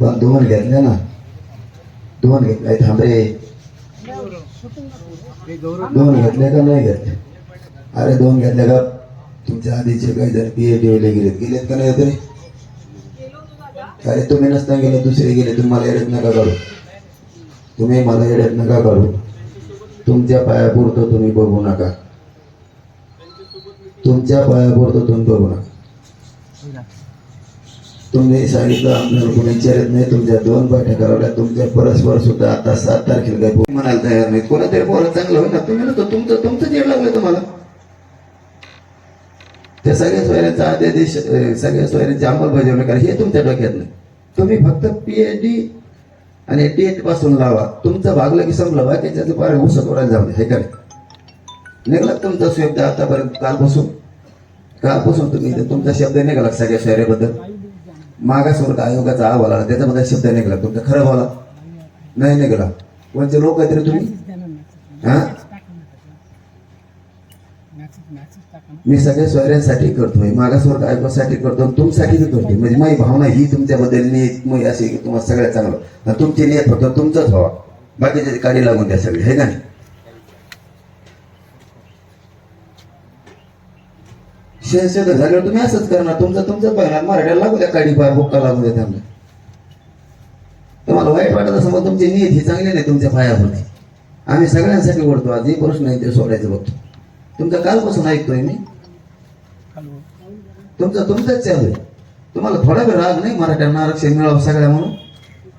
पण दोन घेतल्या ना दोन घेतले थांब रे दोन घेतले का नाही घेतले अरे दोन घेतले का तुमच्या आधीचे काही जण पी एच डी गेलेत गेलेत का नाही तरी अरे तुम्ही नसता गेले दुसरे गेले तुम्हाला येडत नका करू तुम्ही मला येडत नका करू तुमच्या पायापुरतं तुम्ही बघू नका तुमच्या पायापुरतं तुम्ही बघू नका तुम्ही सांगितलं आमदार कोणी विचारत नाही तुमच्या दोन पाठ्या करावल्या तुमच्या परस्पर सुद्धा आता सात तारखेला काही पोरी म्हणायला तयार नाही. कोणातरी बोला चांगलं होईल ना? तुम्ही ना तुमचं तुमचं जेड लागलं तुम्हाला. त्या सगळ्या सोयऱ्यांचा आदेश अं, सगळ्या सोयऱ्यांची अंमलबजावणी करा. हे तुमच्या डोक्यात नाही. तुम्ही फक्त पीएचडी आणि टी पासून लावा. तुमचं भागलं की संपलं त्याचं पार उसत वरायला जाऊ दे हे का निघाला तुमचा शब्द आतापर्यंत कालपासून. कालपासून तुम्ही तुमचा शब्द निघाला सगळ्या सोयऱ्याबद्दल? मागासवर्ग आयोगाचा अहवाल आला त्याच्याबद्दल शब्द निघाला तुमचा खरं बोला नाही निघाला. कोणते लोक आहेत रे तुम्ही? हा? मी सगळ्या सोयऱ्यांसाठी करतोय मागासवर्ग आयोगासाठी करतो बी करतोय म्हणजे माझी भावना ही तुमच्याबद्दल नियत मग अशी की तुम्हाला सगळ्यात चांगलं. तुमची नियत फक्त तुमचंच व्हावा. बाकीच्या काढी लागून द्या सगळे हे का नाही? शेषद झाल्यावर तुम्ही असंच करणार. तुमचं तुमचं पाहिणार मराठ्याला लागू द्या काडी पार बुक्का लागू द्या त्यांना. तुम्हाला वाईट वाटत असं मग तुमची नीत ही चांगली नाही तुमच्या पायावरती. आम्ही सगळ्यांसाठी ओढतो आज जे प्रश्न आहे ते सोडायचं बघतो तुमचं कालपासून ऐकतोय मी. तुमचं तुमचंच चालू आहे. तुम्हाला थोडा वेळ राग नाही मराठ्यांना आरक्षण मिळावं सगळ्या म्हणून?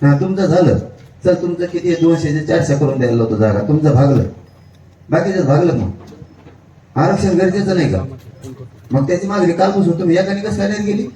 हा तुमचं झालं. चल तुमचं किती दोनशे चारशे करून द्यायला होतं जागा. तुमचं भागलं. बाकीचं भागलं मग. आरक्षण गरजेचं नाही का? मग त्याची मागणी कालपासून तुम्ही एकाने कसं गेली?